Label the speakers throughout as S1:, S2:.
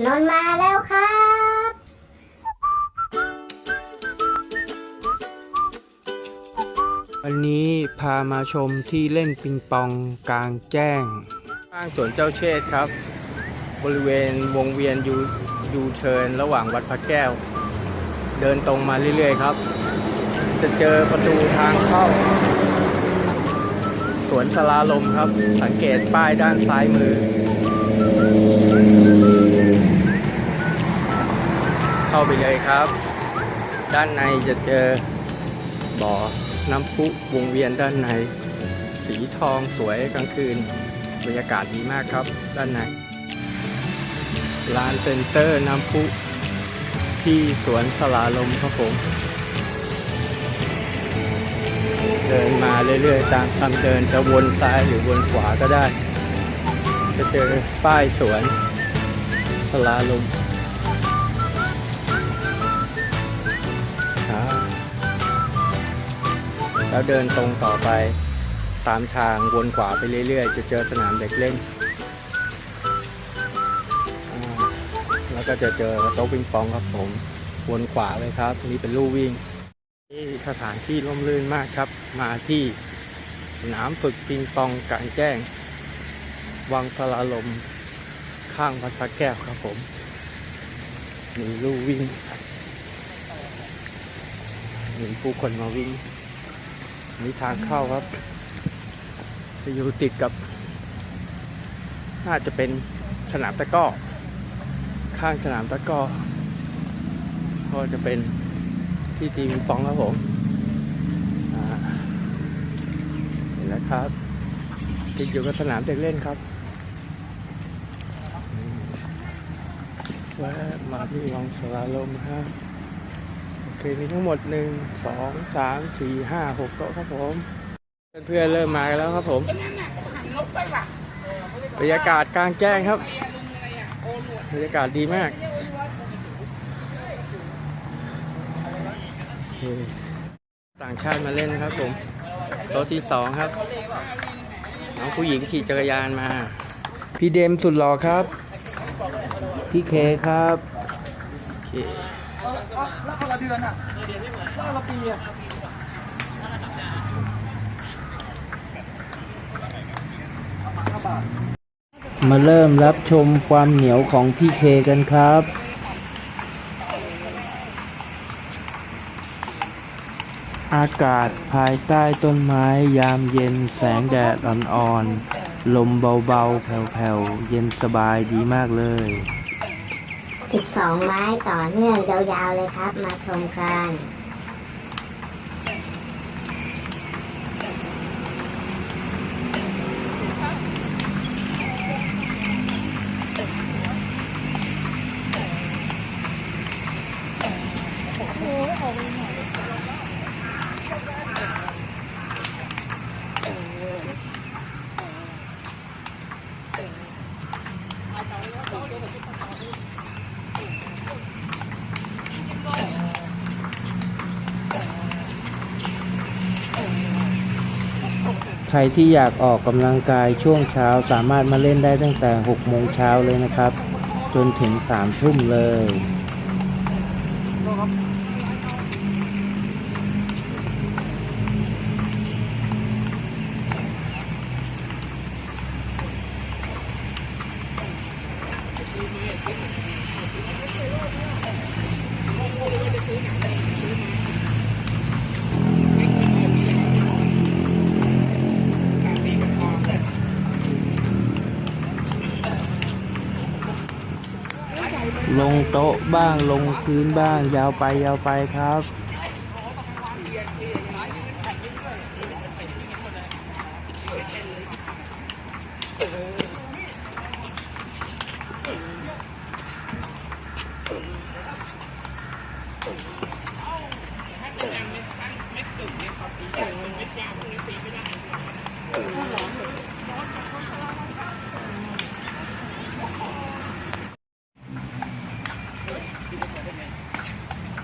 S1: นนมาแล้วครับ
S2: วันนี้พามาชมที่เล่นปิงปองกลางแจ้ง ข้างสวนเจ้าเชษครับ บริเวณวงเวียนยูยูเทิร์นระหว่างวัดพระแก้ว เดินตรงมาเรื่อยๆครับ จะเจอประตูทางเข้าสวนสลาลมครับ สังเกตป้ายด้านซ้ายมือ เข้าไปเลยครับ ด้านในจะเจอบ่อน้ำพุวงเวียนด้านใน สีทองสวยกลางคืนบรรยากาศดีมากครับ ด้านในลานเซ็นเตอร์น้ำพุที่สวนสลาลมครับผม เดินมาเรื่อยๆ ตามคำเดินจะวนซ้ายหรือวนขวาก็ได้ จะเจอป้ายสวนสลาลม แล้วเดินตรงต่อไปตามทางวนขวาไปเรื่อยๆ จะเจอสนามเด็กเล่น แล้วก็จะเจอโต๊ะปิงปองครับผม วนขวาเลยครับ นี่เป็นลู่วิ่ง นี่สถานที่ร่มรื่นมากครับ มาที่สนามฝึกปิงปองกลางแจ้ง วังสลาลม ข้างวัดพระแก้วครับผมมีลู่วิ่งมีผู้คนมาวิ่ง มีทางเข้าครับ จะอยู่ติดกับ น่าจะเป็นสนามตะก้อ ข้างสนามตะก้อ ก็จะเป็นที่ตีมิงปองครับผมอ่าเห็นแล้วครับ ติดอยู่กับสนามเด็กเล่นครับมแวะมาที่วังสลาลมฮะ โอเคมีทั้งหมดหนึ่งสองสามสี่ห้าหกโต๊ะครับผม เพื่อนๆเริ่มมากันแล้วครับผมบรรยากาศกลางแจ้งครับบรรยากาศดีมากต่างชาติมาเล่นครับผมโต๊ะที่สองครับน้องผู้หญิงขี่จักรยานมา พี่เดมสุดหล่อครับ พี่เคครับ โอเคมาเริ่มรับชมความเหนียวของพี่เคกันครับ อากาศภายใต้ต้นไม้ยามเย็นแสงแดดอ่อนๆ ลมเบาๆ แผ่วๆ เย็นสบายดีมากเลย
S1: 12 ไม้ต่อเนื่องยาวๆเลยครับ มาชมกัน
S2: ใครที่อยากออกกำลังกายช่วงเช้าสามารถมาเล่นได้ตั้งแต่6โมงเช้าเลยนะครับ จนถึง3ทุ่มเลย ลงโต๊ะบ้างลงพื้นบ้าง ยาวไปยาวไปครับ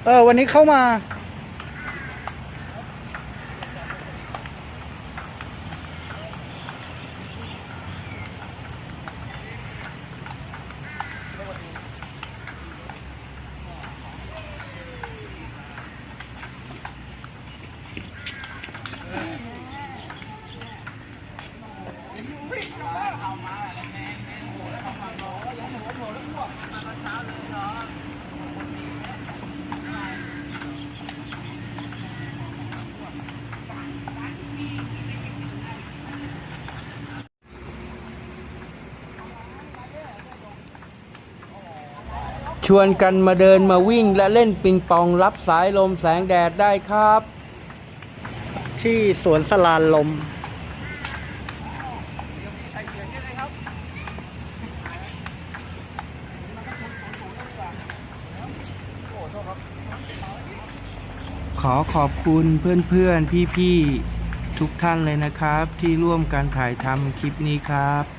S3: เออวันนี้เข้ามา
S4: ชวนกันมาเดินมาวิ่งและเล่นปิงปองรับสายลมแสงแดดได้ครับ
S3: ที่สวนสลานลม
S4: ขอขอบคุณเพื่อนๆ พี่ๆ ทุกท่านเลยนะครับ ที่ร่วมกันถ่ายทำคลิปนี้ครับ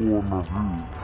S5: form of you.